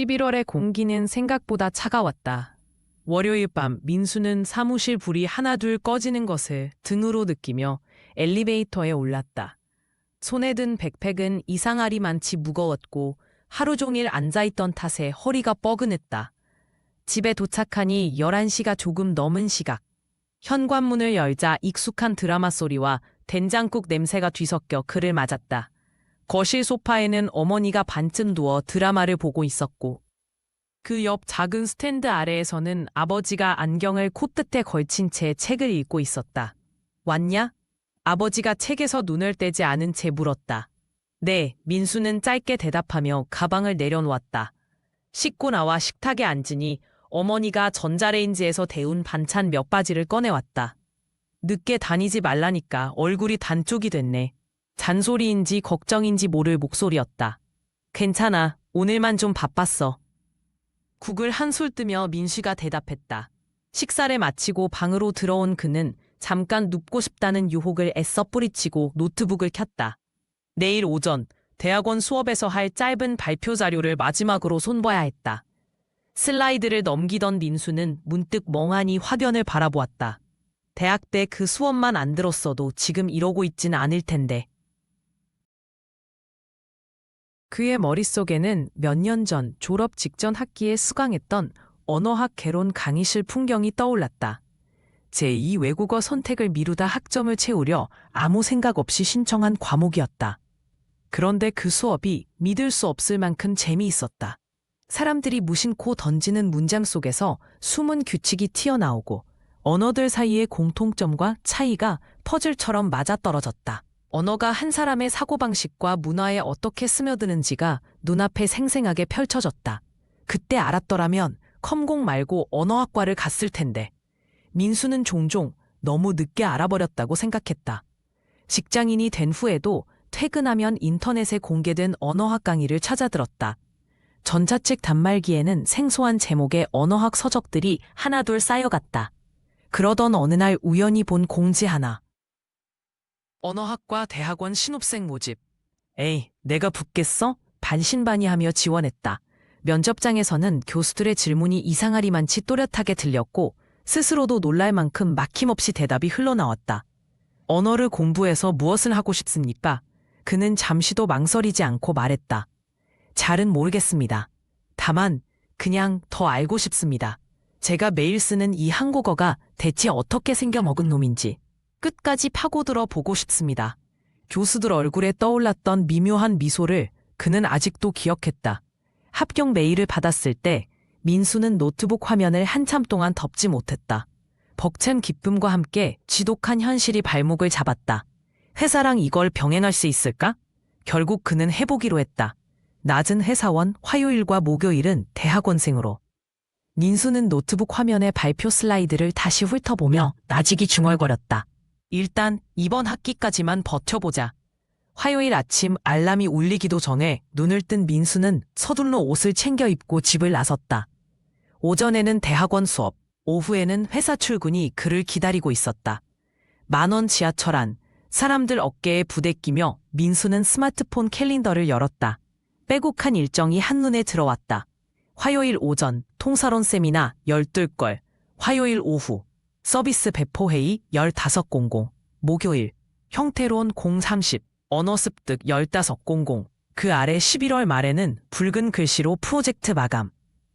11월의 공기는 생각보다 차가웠다. 월요일 밤 민수는 사무실 불이 하나둘 꺼지는 것을 등으로 느끼며 엘리베이터에 올랐다. 손에 든 백팩은 이상하리만치 무거웠고 하루 종일 앉아있던 탓에 허리가 뻐근했다. 집에 도착하니 11시가 조금 넘은 시각. 현관문을 열자 익숙한 드라마 소리와 된장국 냄새가 뒤섞여 그를 맞았다. 거실 소파에는 어머니가 반쯤 누워 드라마를 보고 있었고 그 옆 작은 스탠드 아래에서는 아버지가 안경을 콧끝에 걸친 채 책을 읽고 있었다. 왔냐? 아버지가 책에서 눈을 떼지 않은 채 물었다. 네, 민수는 짧게 대답하며 가방을 내려놓았다. 씻고 나와 식탁에 앉으니 어머니가 전자레인지에서 데운 반찬 몇 바지를 꺼내왔다. 늦게 다니지 말라니까 얼굴이 단쪽이 됐네. 잔소리인지 걱정인지 모를 목소리였다. 괜찮아. 오늘만 좀 바빴어. 국을 한술 뜨며 민수가 대답했다. 식사를 마치고 방으로 들어온 그는 잠깐 눕고 싶다는 유혹을 애써 뿌리치고 노트북을 켰다. 내일 오전 대학원 수업에서 할 짧은 발표 자료를 마지막으로 손봐야 했다. 슬라이드를 넘기던 민수는 문득 멍하니 화면을 바라보았다. 대학 때 그 수업만 안 들었어도 지금 이러고 있지는 않을 텐데. 그의 머릿속에는 몇 년 전 졸업 직전 학기에 수강했던 언어학 개론 강의실 풍경이 떠올랐다. 제2 외국어 선택을 미루다 학점을 채우려 아무 생각 없이 신청한 과목이었다. 그런데 그 수업이 믿을 수 없을 만큼 재미있었다. 사람들이 무심코 던지는 문장 속에서 숨은 규칙이 튀어나오고 언어들 사이의 공통점과 차이가 퍼즐처럼 맞아떨어졌다. 언어가 한 사람의 사고방식과 문화에 어떻게 스며드는지가 눈앞에 생생하게 펼쳐졌다. 그때 알았더라면 컴공 말고 언어학과를 갔을 텐데. 민수는 종종 너무 늦게 알아버렸다고 생각했다. 직장인이 된 후에도 퇴근하면 인터넷에 공개된 언어학 강의를 찾아들었다. 전자책 단말기에는 생소한 제목의 언어학 서적들이 하나둘 쌓여갔다. 그러던 어느 날 우연히 본 공지 하나. 언어학과 대학원 신입생 모집. 에이, 내가 붙겠어? 반신반의하며 지원했다. 면접장에서는 교수들의 질문이 이상하리만치 또렷하게 들렸고 스스로도 놀랄 만큼 막힘없이 대답이 흘러나왔다. 언어를 공부해서 무엇을 하고 싶습니까? 그는 잠시도 망설이지 않고 말했다. 잘은 모르겠습니다. 다만 그냥 더 알고 싶습니다. 제가 매일 쓰는 이 한국어가 대체 어떻게 생겨 먹은 놈인지 끝까지 파고들어 보고 싶습니다. 교수들 얼굴에 떠올랐던 미묘한 미소를 그는 아직도 기억했다. 합격 메일을 받았을 때 민수는 노트북 화면을 한참 동안 덮지 못했다. 벅찬 기쁨과 함께 지독한 현실이 발목을 잡았다. 회사랑 이걸 병행할 수 있을까? 결국 그는 해보기로 했다. 낮은 회사원, 화요일과 목요일은 대학원생으로. 민수는 노트북 화면의 발표 슬라이드를 다시 훑어보며 나직이 중얼거렸다. 일단 이번 학기까지만 버텨보자. 화요일 아침 알람이 울리기도 전에 눈을 뜬 민수는 서둘러 옷을 챙겨 입고 집을 나섰다. 오전에는 대학원 수업, 오후에는 회사 출근이 그를 기다리고 있었다. 만원 지하철 안, 사람들 어깨에 부대끼며 민수는 스마트폰 캘린더를 열었다. 빼곡한 일정이 한눈에 들어왔다. 화요일 오전 통사론 세미나 12걸, 화요일 오후 서비스 배포회의 1500, 목요일 형태로운 030, 언어 습득 1500, 그 아래 11월 말에는 붉은 글씨로 프로젝트 마감,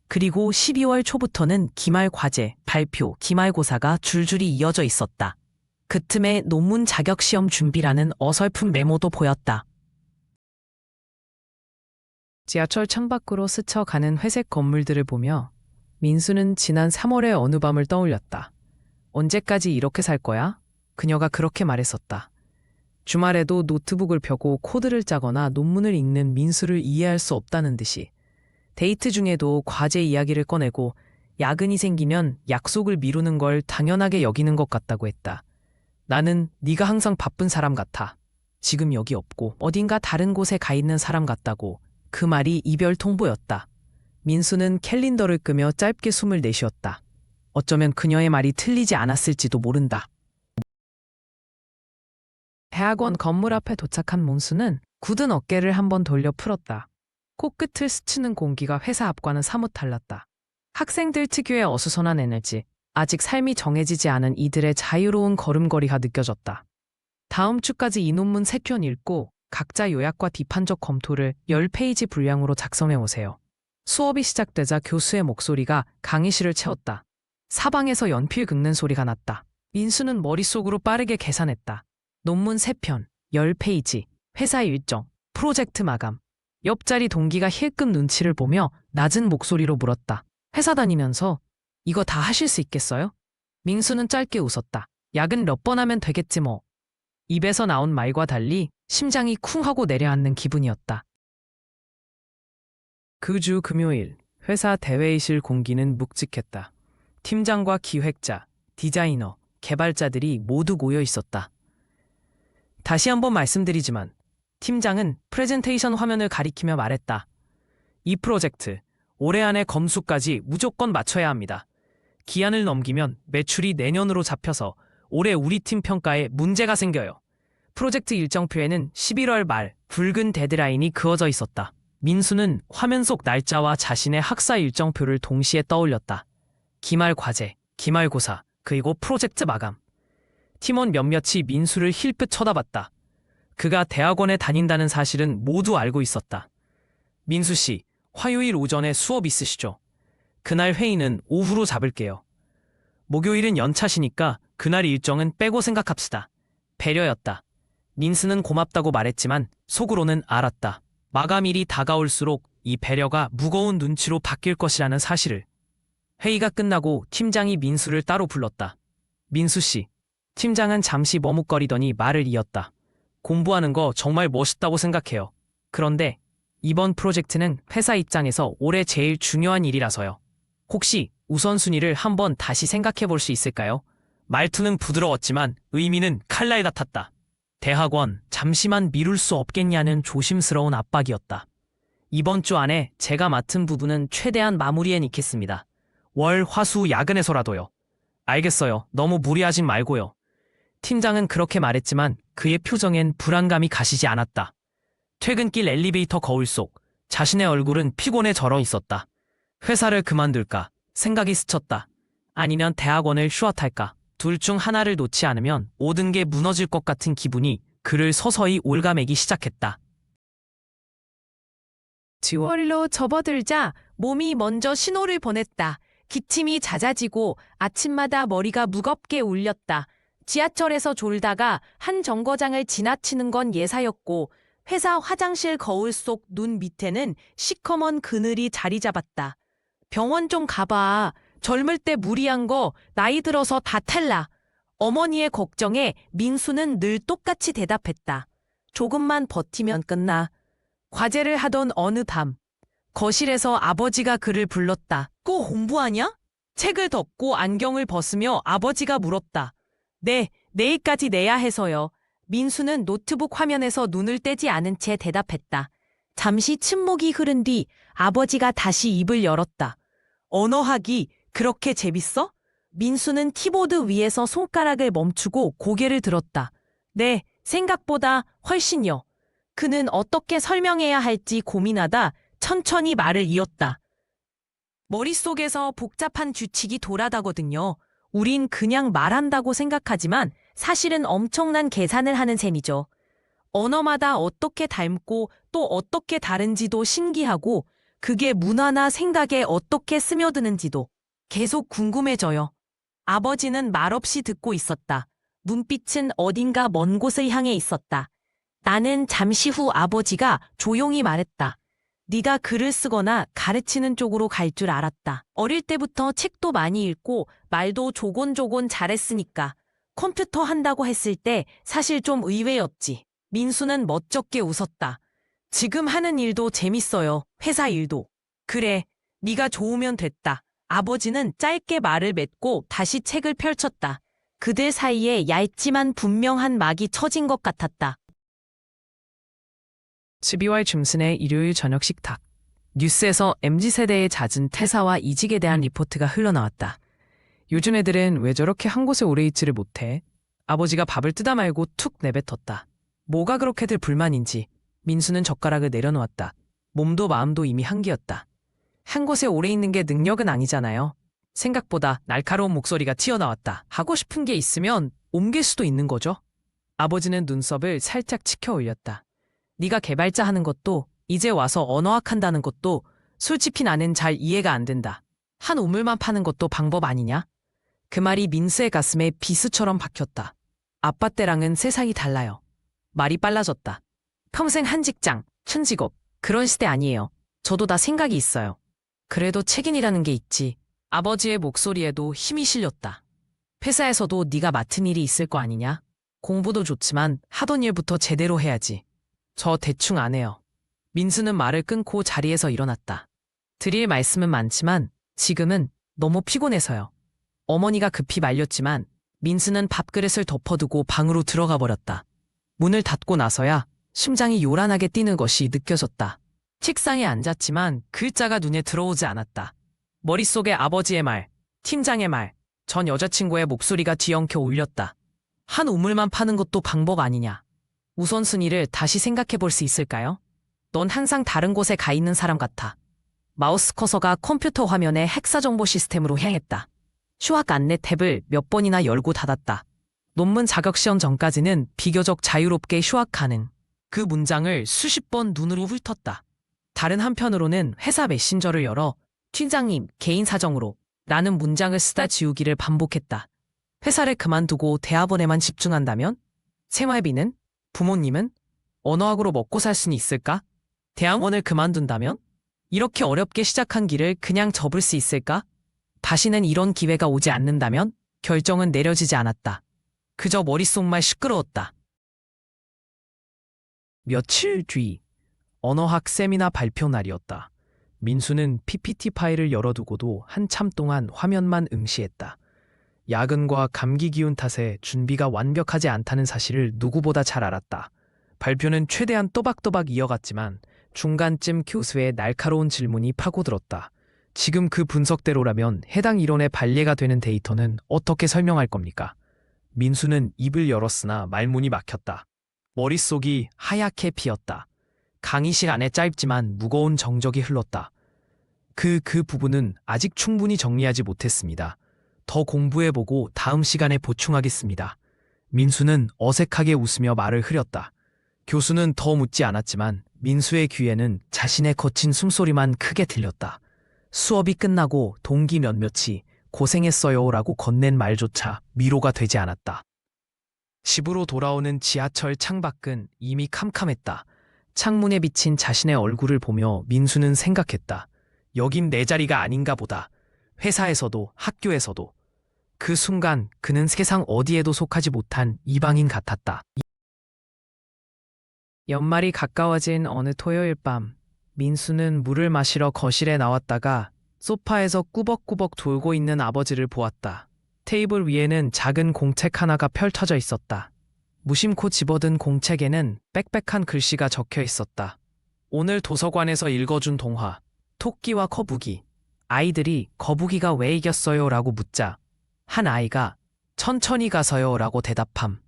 그리고 12월 초부터는 기말 과제, 발표, 기말고사가 줄줄이 이어져 있었다. 그 틈에 논문 자격 시험 준비라는 어설픈 메모도 보였다. 지하철 창밖으로 스쳐 가는 회색 건물들을 보며 민수는 지난 3월의 어느 밤을 떠올렸다. 언제까지 이렇게 살 거야? 그녀가 그렇게 말했었다. 주말에도 노트북을 펴고 코드를 짜거나 논문을 읽는 민수를 이해할 수 없다는 듯이 데이트 중에도 과제 이야기를 꺼내고 야근이 생기면 약속을 미루는 걸 당연하게 여기는 것 같다고 했다. 나는 네가 항상 바쁜 사람 같아. 지금 여기 없고 어딘가 다른 곳에 가 있는 사람 같다고 그 말이 이별 통보였다. 민수는 캘린더를 끄며 짧게 숨을 내쉬었다. 어쩌면 그녀의 말이 틀리지 않았을지도 모른다. 대학원 건물 앞에 도착한 몬수는 굳은 어깨를 한번 돌려 풀었다. 코끝을 스치는 공기가 회사 앞과는 사뭇 달랐다. 학생들 특유의 어수선한 에너지, 아직 삶이 정해지지 않은 이들의 자유로운 걸음걸이가 느껴졌다. 다음 주까지 이 논문 3편 읽고 각자 요약과 비판적 검토를 10페이지 분량으로 작성해 오세요. 수업이 시작되자 교수의 목소리가 강의실을 채웠다. 사방에서 연필 긁는 소리가 났다. 민수는 머릿속으로 빠르게 계산했다. 논문 3편, 10페이지, 회사 일정, 프로젝트 마감. 옆자리 동기가 힐끔 눈치를 보며 낮은 목소리로 물었다. 회사 다니면서 이거 다 하실 수 있겠어요? 민수는 짧게 웃었다. 야근 몇 번 하면 되겠지 뭐. 입에서 나온 말과 달리 심장이 쿵 하고 내려앉는 기분이었다. 그 주 금요일 회사 대회의실 공기는 묵직했다. 팀장과 기획자, 디자이너, 개발자들이 모두 모여 있었다. 다시 한번 말씀드리지만 팀장은 프레젠테이션 화면을 가리키며 말했다. 이 프로젝트 올해 안에 검수까지 무조건 맞춰야 합니다. 기한을 넘기면 매출이 내년으로 잡혀서 올해 우리 팀 평가에 문제가 생겨요. 프로젝트 일정표에는 11월 말 붉은 데드라인이 그어져 있었다. 민수는 화면 속 날짜와 자신의 학사 일정표를 동시에 떠올렸다. 기말 과제, 기말고사, 그리고 프로젝트 마감. 팀원 몇몇이 민수를 힐끗 쳐다봤다. 그가 대학원에 다닌다는 사실은 모두 알고 있었다. 민수 씨, 화요일 오전에 수업 있으시죠? 그날 회의는 오후로 잡을게요. 목요일은 연차시니까 그날 일정은 빼고 생각합시다. 배려였다. 민수는 고맙다고 말했지만 속으로는 알았다. 마감일이 다가올수록 이 배려가 무거운 눈치로 바뀔 것이라는 사실을. 회의가 끝나고 팀장이 민수를 따로 불렀다. 민수 씨. 팀장은 잠시 머뭇거리더니 말을 이었다. 공부하는 거 정말 멋있다고 생각해요. 그런데 이번 프로젝트는 회사 입장에서 올해 제일 중요한 일이라서요. 혹시 우선순위를 한번 다시 생각해 볼 수 있을까요? 말투는 부드러웠지만 의미는 칼날 같았다. 대학원 잠시만 미룰 수 없겠냐는 조심스러운 압박이었다. 이번 주 안에 제가 맡은 부분은 최대한 마무리해 놓겠습니다. 월, 화수, 야근해서라도요. 알겠어요. 너무 무리하진 말고요. 팀장은 그렇게 말했지만 그의 표정엔 불안감이 가시지 않았다. 퇴근길 엘리베이터 거울 속 자신의 얼굴은 피곤해 절어 있었다. 회사를 그만둘까 생각이 스쳤다. 아니면 대학원을 휴학할까 둘 중 하나를 놓지 않으면 모든 게 무너질 것 같은 기분이 그를 서서히 올가매기 시작했다. 지월로 접어들자 몸이 먼저 신호를 보냈다. 기침이 잦아지고 아침마다 머리가 무겁게 울렸다. 지하철에서 졸다가 한 정거장을 지나치는 건 예사였고 회사 화장실 거울 속 눈 밑에는 시커먼 그늘이 자리 잡았다. 병원 좀 가봐. 젊을 때 무리한 거 나이 들어서 다 탈라. 어머니의 걱정에 민수는 늘 똑같이 대답했다. 조금만 버티면 끝나. 과제를 하던 어느 밤, 거실에서 아버지가 그를 불렀다. 꼭 공부하냐? 책을 덮고 안경을 벗으며 아버지가 물었다. 네, 내일까지 내야 해서요. 민수는 노트북 화면에서 눈을 떼지 않은 채 대답했다. 잠시 침묵이 흐른 뒤 아버지가 다시 입을 열었다. 언어학이 그렇게 재밌어? 민수는 키보드 위에서 손가락을 멈추고 고개를 들었다. 네, 생각보다 훨씬요. 그는 어떻게 설명해야 할지 고민하다 천천히 말을 이었다. 머릿속에서 복잡한 규칙이 돌아다거든요. 우린 그냥 말한다고 생각하지만 사실은 엄청난 계산을 하는 셈이죠. 언어마다 어떻게 닮고 또 어떻게 다른지도 신기하고 그게 문화나 생각에 어떻게 스며드는지도 계속 궁금해져요. 아버지는 말없이 듣고 있었다. 눈빛은 어딘가 먼 곳을 향해 있었다. 나는 잠시 후 아버지가 조용히 말했다. 네가 글을 쓰거나 가르치는 쪽으로 갈 줄 알았다. 어릴 때부터 책도 많이 읽고 말도 조곤조곤 잘했으니까 컴퓨터 한다고 했을 때 사실 좀 의외였지. 민수는 멋쩍게 웃었다. 지금 하는 일도 재밌어요. 회사 일도. 그래, 네가 좋으면 됐다. 아버지는 짧게 말을 맺고 다시 책을 펼쳤다. 그들 사이에 얇지만 분명한 막이 쳐진 것 같았다. 12월 중순의 일요일 저녁 식탁. 뉴스에서 MZ세대의 잦은 퇴사와 이직에 대한 리포트가 흘러나왔다. 요즘 애들은 왜 저렇게 한 곳에 오래 있지를 못해? 아버지가 밥을 뜯어 말고 툭 내뱉었다. 뭐가 그렇게들 불만인지 민수는 젓가락을 내려놓았다. 몸도 마음도 이미 한기였다. 한 곳에 오래 있는 게 능력은 아니잖아요. 생각보다 날카로운 목소리가 튀어나왔다. 하고 싶은 게 있으면 옮길 수도 있는 거죠. 아버지는 눈썹을 살짝 치켜 올렸다. 네가 개발자 하는 것도 이제 와서 언어학 한다는 것도 솔직히 나는 잘 이해가 안 된다. 한 우물만 파는 것도 방법 아니냐? 그 말이 민수의 가슴에 비수처럼 박혔다. 아빠 때랑은 세상이 달라요. 말이 빨라졌다. 평생 한 직장, 천 직업, 그런 시대 아니에요. 저도 다 생각이 있어요. 그래도 책임이라는 게 있지. 아버지의 목소리에도 힘이 실렸다. 회사에서도 네가 맡은 일이 있을 거 아니냐? 공부도 좋지만 하던 일부터 제대로 해야지. 저 대충 안 해요. 민수는 말을 끊고 자리에서 일어났다. 드릴 말씀은 많지만 지금은 너무 피곤해서요. 어머니가 급히 말렸지만 민수는 밥그릇을 덮어두고 방으로 들어가 버렸다. 문을 닫고 나서야 심장이 요란하게 뛰는 것이 느껴졌다. 책상에 앉았지만 글자가 눈에 들어오지 않았다. 머릿속에 아버지의 말, 팀장의 말, 전 여자친구의 목소리가 뒤엉켜 울렸다. 한 우물만 파는 것도 방법 아니냐. 우선순위를 다시 생각해 볼 수 있을까요? 넌 항상 다른 곳에 가 있는 사람 같아. 마우스 커서가 컴퓨터 화면의 핵사 정보 시스템으로 향했다. 휴학 안내 탭을 몇 번이나 열고 닫았다. 논문 자격 시험 전까지는 비교적 자유롭게 휴학 가능. 그 문장을 수십 번 눈으로 훑었다. 다른 한편으로는 회사 메신저를 열어 팀장님 개인 사정으로 라는 문장을 쓰다 지우기를 반복했다. 회사를 그만두고 대학원에만 집중한다면? 생활비는? 부모님은? 언어학으로 먹고 살 수는 있을까? 대학원을 그만둔다면? 이렇게 어렵게 시작한 길을 그냥 접을 수 있을까? 다시는 이런 기회가 오지 않는다면? 결정은 내려지지 않았다. 그저 머릿속만 시끄러웠다. 며칠 뒤 언어학 세미나 발표 날이었다. 민수는 PPT 파일을 열어두고도 한참 동안 화면만 응시했다. 야근과 감기 기운 탓에 준비가 완벽하지 않다는 사실을 누구보다 잘 알았다. 발표는 최대한 또박또박 이어갔지만 중간쯤 교수의 날카로운 질문이 파고들었다. 지금 그 분석대로라면 해당 이론의 반례가 되는 데이터는 어떻게 설명할 겁니까? 민수는 입을 열었으나 말문이 막혔다. 머릿속이 하얗게 피었다. 강의실 안에 짧지만 무거운 정적이 흘렀다. 그, 그 부분은 아직 충분히 정리하지 못했습니다. 더 공부해보고 다음 시간에 보충하겠습니다. 민수는 어색하게 웃으며 말을 흐렸다. 교수는 더 묻지 않았지만 민수의 귀에는 자신의 거친 숨소리만 크게 들렸다. 수업이 끝나고 동기 몇몇이 고생했어요 라고 건넨 말조차 위로가 되지 않았다. 집으로 돌아오는 지하철 창밖은 이미 캄캄했다. 창문에 비친 자신의 얼굴을 보며 민수는 생각했다. 여긴 내 자리가 아닌가 보다. 회사에서도 학교에서도. 그 순간 그는 세상 어디에도 속하지 못한 이방인 같았다. 연말이 가까워진 어느 토요일 밤, 민수는 물을 마시러 거실에 나왔다가 소파에서 꾸벅꾸벅 돌고 있는 아버지를 보았다. 테이블 위에는 작은 공책 하나가 펼쳐져 있었다. 무심코 집어든 공책에는 빽빽한 글씨가 적혀 있었다. 오늘 도서관에서 읽어준 동화, 토끼와 거북이. 아이들이 거북이가 왜 이겼어요? 라고 묻자 한 아이가 천천히 가서요 라고 대답함.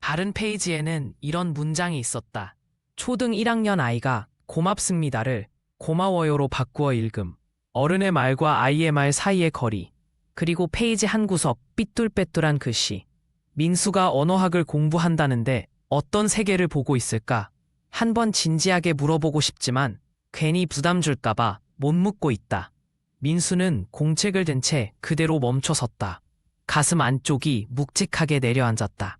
다른 페이지에는 이런 문장이 있었다. 초등 1학년 아이가 고맙습니다를 고마워요로 바꾸어 읽음. 어른의 말과 아이의 말 사이의 거리. 그리고 페이지 한 구석 삐뚤빼뚤한 글씨. 민수가 언어학을 공부한다는데 어떤 세계를 보고 있을까? 한 번 진지하게 물어보고 싶지만 괜히 부담 줄까봐 못 묻고 있다. 민수는 공책을 든 채 그대로 멈춰 섰다. 가슴 안쪽이 묵직하게 내려앉았다.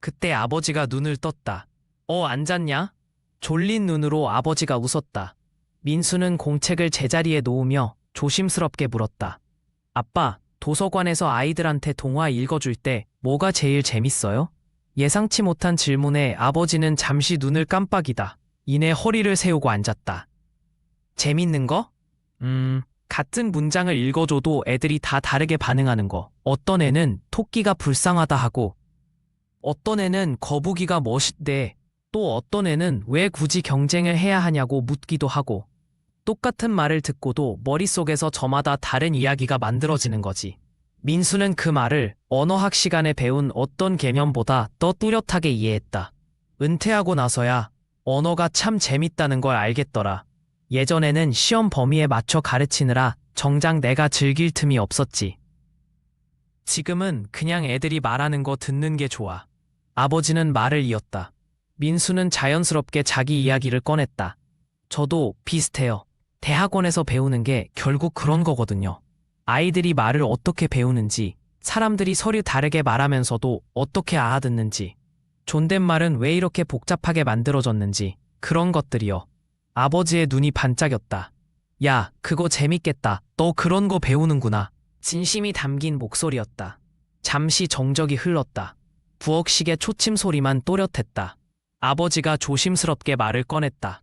그때 아버지가 눈을 떴다. 어, 앉았냐? 졸린 눈으로 아버지가 웃었다. 민수는 공책을 제자리에 놓으며 조심스럽게 물었다. 아빠, 도서관에서 아이들한테 동화 읽어줄 때 뭐가 제일 재밌어요? 예상치 못한 질문에 아버지는 잠시 눈을 깜빡이다. 이내 허리를 세우고 앉았다. 재밌는 거? 음, 같은 문장을 읽어줘도 애들이 다 다르게 반응하는 거. 어떤 애는 토끼가 불쌍하다 하고, 어떤 애는 거북이가 멋있대, 또 어떤 애는 왜 굳이 경쟁을 해야 하냐고 묻기도 하고, 똑같은 말을 듣고도 머릿속에서 저마다 다른 이야기가 만들어지는 거지. 민수는 그 말을 언어학 시간에 배운 어떤 개념보다 더 뚜렷하게 이해했다. 은퇴하고 나서야 언어가 참 재밌다는 걸 알겠더라. 예전에는 시험 범위에 맞춰 가르치느라 정작 내가 즐길 틈이 없었지. 지금은 그냥 애들이 말하는 거 듣는 게 좋아. 아버지는 말을 이었다. 민수는 자연스럽게 자기 이야기를 꺼냈다. 저도 비슷해요. 대학원에서 배우는 게 결국 그런 거거든요. 아이들이 말을 어떻게 배우는지, 사람들이 서류 다르게 말하면서도 어떻게 알아듣는지, 존댓말은 왜 이렇게 복잡하게 만들어졌는지, 그런 것들이요. 아버지의 눈이 반짝였다. 야, 그거 재밌겠다. 너 그런 거 배우는구나. 진심이 담긴 목소리였다. 잠시 정적이 흘렀다. 부엌식의 초침 소리만 또렷했다. 아버지가 조심스럽게 말을 꺼냈다.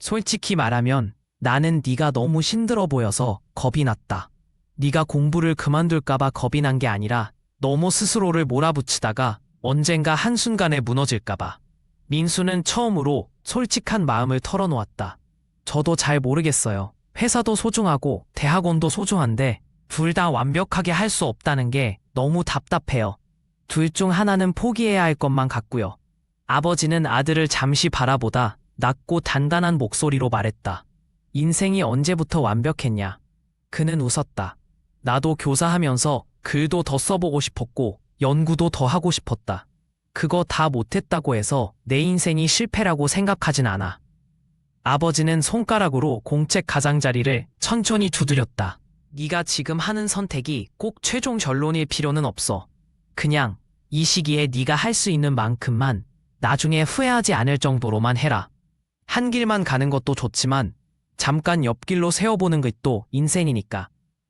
솔직히 말하면 나는 네가 너무 힘들어 보여서 겁이 났다. 네가 공부를 그만둘까봐 겁이 난 게 아니라 너무 스스로를 몰아붙이다가 언젠가 한순간에 무너질까봐. 민수는 처음으로 솔직한 마음을 털어놓았다. 저도 잘 모르겠어요. 회사도 소중하고 대학원도 소중한데 둘 다 완벽하게 할 수 없다는 게 너무 답답해요. 둘 중 하나는 포기해야 할 것만 같고요. 아버지는 아들을 잠시 바라보다 낮고 단단한 목소리로 말했다. 인생이 언제부터 완벽했냐? 그는 웃었다. 나도 교사하면서 글도 더 써보고 싶었고 연구도 더 하고 싶었다. 그거 다 못했다고 해서 내 인생이 실패라고 생각하진 않아. 아버지는 손가락으로 공책 가장자리를 천천히 두드렸다. 네가 지금 하는 선택이 꼭 최종 결론일 필요는 없어. 그냥 이 시기에 네가 할 수 있는 만큼만 나중에 후회하지 않을 정도로만 해라. 한 길만 가는 것도 좋지만 잠깐 옆길로 세워보는 것도 인생이니까.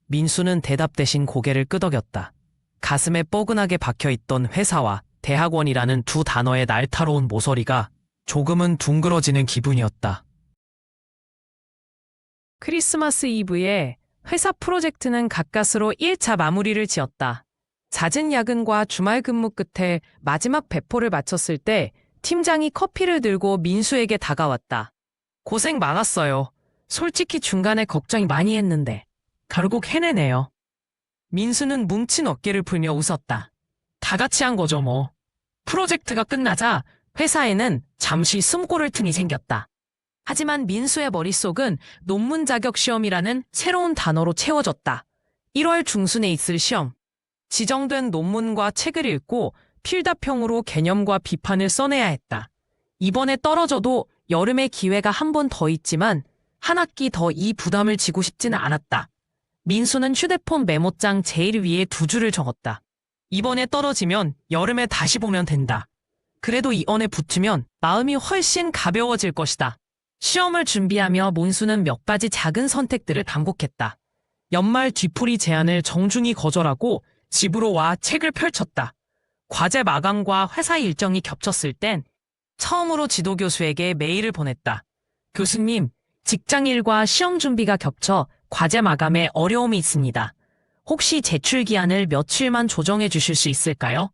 민수는 대답 대신 고개를 끄덕였다. 가슴에 뻐근하게 박혀있던 회사와 대학원이라는 두 단어의 날타로운 모서리가 조금은 둥그러지는 기분이었다. 크리스마스 이브에 회사 프로젝트는 가까스로 1차 마무리를 지었다. 잦은 야근과 주말 근무 끝에 마지막 배포를 마쳤을 때 팀장이 커피를 들고 민수에게 다가왔다. 고생 많았어요. 솔직히 중간에 걱정이 많이 했는데 결국 해내네요. 민수는 뭉친 어깨를 풀며 웃었다. 다 같이 한 거죠 뭐. 프로젝트가 끝나자 회사에는 잠시 숨고를 틈이 생겼다. 하지만 민수의 머릿속은 논문 자격 시험이라는 새로운 단어로 채워졌다. 1월 중순에 있을 시험. 지정된 논문과 책을 읽고 필답형으로 개념과 비판을 써내야 했다. 이번에 떨어져도 여름에 기회가 한 번 더 있지만 한 학기 더 이 부담을 지고 싶지는 않았다. 민수는 휴대폰 메모장 제일 위에 두 줄을 적었다. 이번에 떨어지면 여름에 다시 보면 된다. 그래도 이번에 붙으면 마음이 훨씬 가벼워질 것이다. 시험을 준비하며 몬수는 몇 가지 작은 선택들을 반복했다. 연말 뒤풀이 제안을 정중히 거절하고 집으로 와 책을 펼쳤다. 과제 마감과 회사 일정이 겹쳤을 땐 처음으로 지도교수에게 메일을 보냈다. 교수님, 직장 일과 시험 준비가 겹쳐 과제 마감에 어려움이 있습니다. 혹시 제출 기한을 며칠만 조정해 주실 수 있을까요?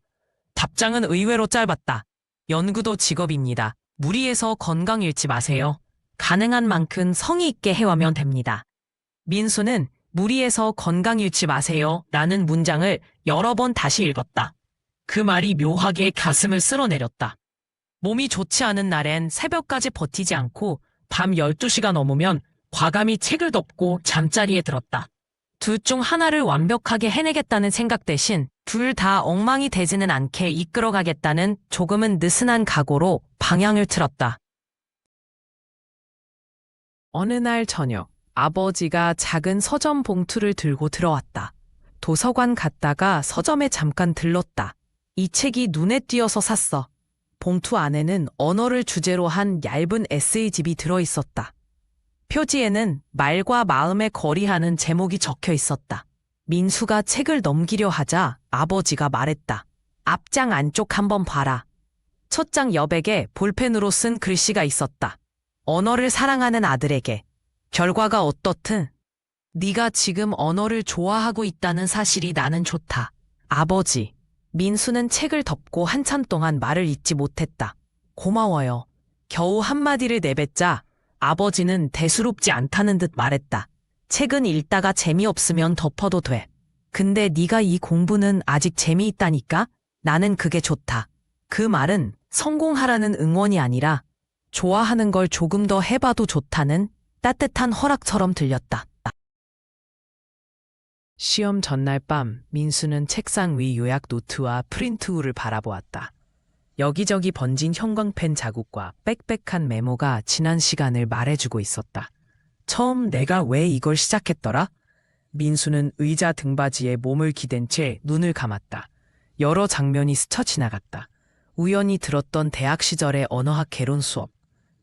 답장은 의외로 짧았다. 연구도 직업입니다. 무리해서 건강 잃지 마세요. 가능한 만큼 성의 있게 해와면 됩니다. 민수는 무리해서 건강 잃지 마세요. 라는 문장을 여러 번 다시 읽었다. 그 말이 묘하게 가슴을 쓸어내렸다. 몸이 좋지 않은 날엔 새벽까지 버티지 않고 밤 12시가 넘으면 과감히 책을 덮고 잠자리에 들었다. 둘 중 하나를 완벽하게 해내겠다는 생각 대신 둘 다 엉망이 되지는 않게 이끌어가겠다는 조금은 느슨한 각오로 방향을 틀었다. 어느 날 저녁, 아버지가 작은 서점 봉투를 들고 들어왔다. 도서관 갔다가 서점에 잠깐 들렀다. 이 책이 눈에 띄어서 샀어. 봉투 안에는 언어를 주제로 한 얇은 에세이집이 들어있었다. 표지에는 말과 마음의 거리하는 제목이 적혀 있었다. 민수가 책을 넘기려 하자 아버지가 말했다. 앞장 안쪽 한번 봐라. 첫 장 여백에 볼펜으로 쓴 글씨가 있었다. 언어를 사랑하는 아들에게 결과가 어떻든 네가 지금 언어를 좋아하고 있다는 사실이 나는 좋다. 아버지. 민수는 책을 덮고 한참 동안 말을 잇지 못했다. 고마워요. 겨우 한마디를 내뱉자 아버지는 대수롭지 않다는 듯 말했다. 책은 읽다가 재미없으면 덮어도 돼. 근데 네가 이 공부는 아직 재미있다니까? 나는 그게 좋다. 그 말은 성공하라는 응원이 아니라 좋아하는 걸 조금 더 해봐도 좋다는 따뜻한 허락처럼 들렸다. 시험 전날 밤 민수는 책상 위 요약 노트와 프린트우를 바라보았다. 여기저기 번진 형광펜 자국과 빽빽한 메모가 지난 시간을 말해주고 있었다. 처음 내가 왜 이걸 시작했더라? 민수는 의자 등받이에 몸을 기댄 채 눈을 감았다. 여러 장면이 스쳐 지나갔다. 우연히 들었던 대학 시절의 언어학 개론 수업.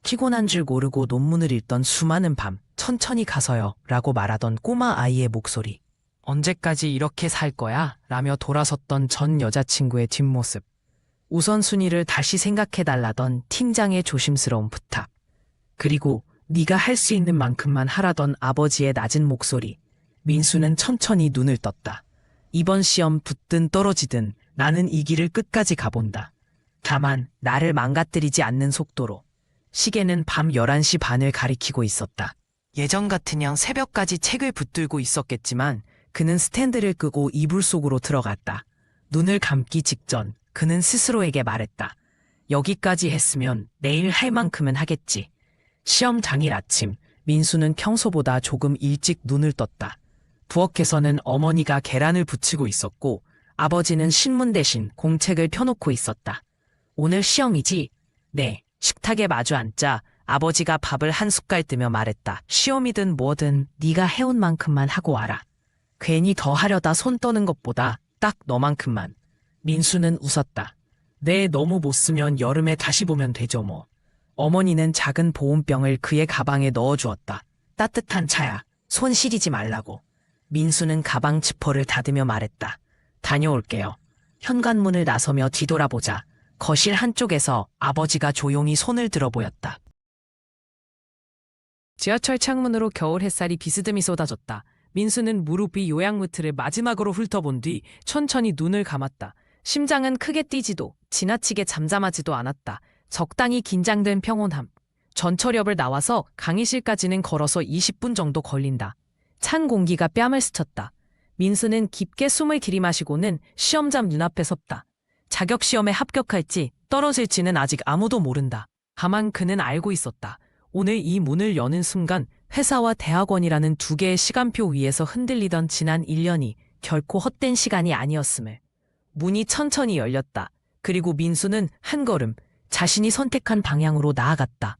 피곤한 줄 모르고 논문을 읽던 수많은 밤, 천천히 가서요. 라고 말하던 꼬마 아이의 목소리. 언제까지 이렇게 살 거야? 라며 돌아섰던 전 여자친구의 뒷모습. 우선순위를 다시 생각해달라던 팀장의 조심스러운 부탁. 그리고 네가 할 수 있는 만큼만 하라던 아버지의 낮은 목소리. 민수는 천천히 눈을 떴다. 이번 시험 붙든 떨어지든 나는 이 길을 끝까지 가본다. 다만 나를 망가뜨리지 않는 속도로. 시계는 밤 11시 반을 가리키고 있었다. 예전 같으냥 새벽까지 책을 붙들고 있었겠지만 그는 스탠드를 끄고 이불 속으로 들어갔다. 눈을 감기 직전 그는 스스로에게 말했다. 여기까지 했으면 내일 할 만큼은 하겠지. 시험 당일 아침 민수는 평소보다 조금 일찍 눈을 떴다. 부엌에서는 어머니가 계란을 부치고 있었고 아버지는 신문 대신 공책을 펴놓고 있었다. 오늘 시험이지? 네. 식탁에 마주 앉자 아버지가 밥을 한 숟갈 뜨며 말했다. 시험이든 뭐든 네가 해온 만큼만 하고 와라. 괜히 더 하려다 손 떠는 것보다 딱 너만큼만. 민수는 웃었다. 네, 너무 못 쓰면 여름에 다시 보면 되죠 뭐. 어머니는 작은 보온병을 그의 가방에 넣어주었다. 따뜻한 차야. 손 시리지 말라고. 민수는 가방 지퍼를 닫으며 말했다. 다녀올게요. 현관문을 나서며 뒤돌아보자. 거실 한쪽에서 아버지가 조용히 손을 들어 보였다. 지하철 창문으로 겨울 햇살이 비스듬히 쏟아졌다. 민수는 무릎 위 요양무트를 마지막으로 훑어본 뒤 천천히 눈을 감았다. 심장은 크게 뛰지도 지나치게 잠잠하지도 않았다. 적당히 긴장된 평온함. 전철역을 나와서 강의실까지는 걸어서 20분 정도 걸린다. 찬 공기가 뺨을 스쳤다. 민수는 깊게 숨을 들이마시고는 시험장 눈앞에 섰다. 자격 시험에 합격할지 떨어질지는 아직 아무도 모른다. 다만 그는 알고 있었다. 오늘 이 문을 여는 순간 회사와 대학원이라는 두 개의 시간표 위에서 흔들리던 지난 1년이 결코 헛된 시간이 아니었음을. 문이 천천히 열렸다. 그리고 민수는 한 걸음 자신이 선택한 방향으로 나아갔다.